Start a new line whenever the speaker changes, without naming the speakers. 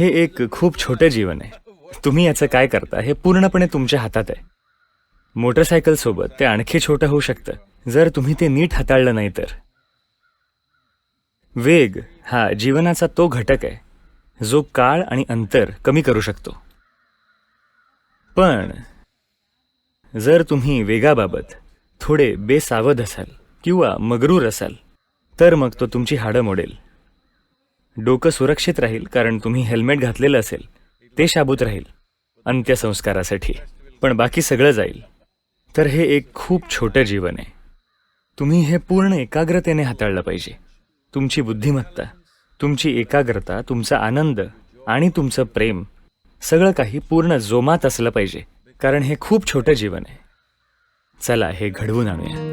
हे एक खूप छोटं जीवन आहे. तुम्ही याचं काय करता हे पूर्णपणे तुमच्या हातात आहे. मोटरसायकलसोबत ते आणखी छोटं होऊ शकतं. जर तुम्ही ते नीट हाताळलं नाही तर. वेग हा जीवनाचा तो घटक आहे. जो काळ आणि अंतर कमी करू शकतो. पण जर तुम्ही वेगाबाबत थोडे बेसावध असाल किंवा मगरूर असाल तर मग तो तुमची हाडं मोडेल. डोकं सुरक्षित राहील कारण तुम्ही हेल्मेट घातलेलं असेल. ते शाबूत राहील. अंत्यसंस्कारासाठी. पण बाकी सगळं जाईल. तर हे एक खूप छोटं जीवन आहे. तुम्ही हे पूर्ण एकाग्रतेने हाताळलं पाहिजे. तुमची बुद्धिमत्ता तुमची एकाग्रता तुमचा आनंद आणि तुमचं प्रेम सगळं काही पूर्ण जोमात असलं पाहिजे. कारण हे खूप छोटं जीवन आहे. चला हे घडवून आणूया.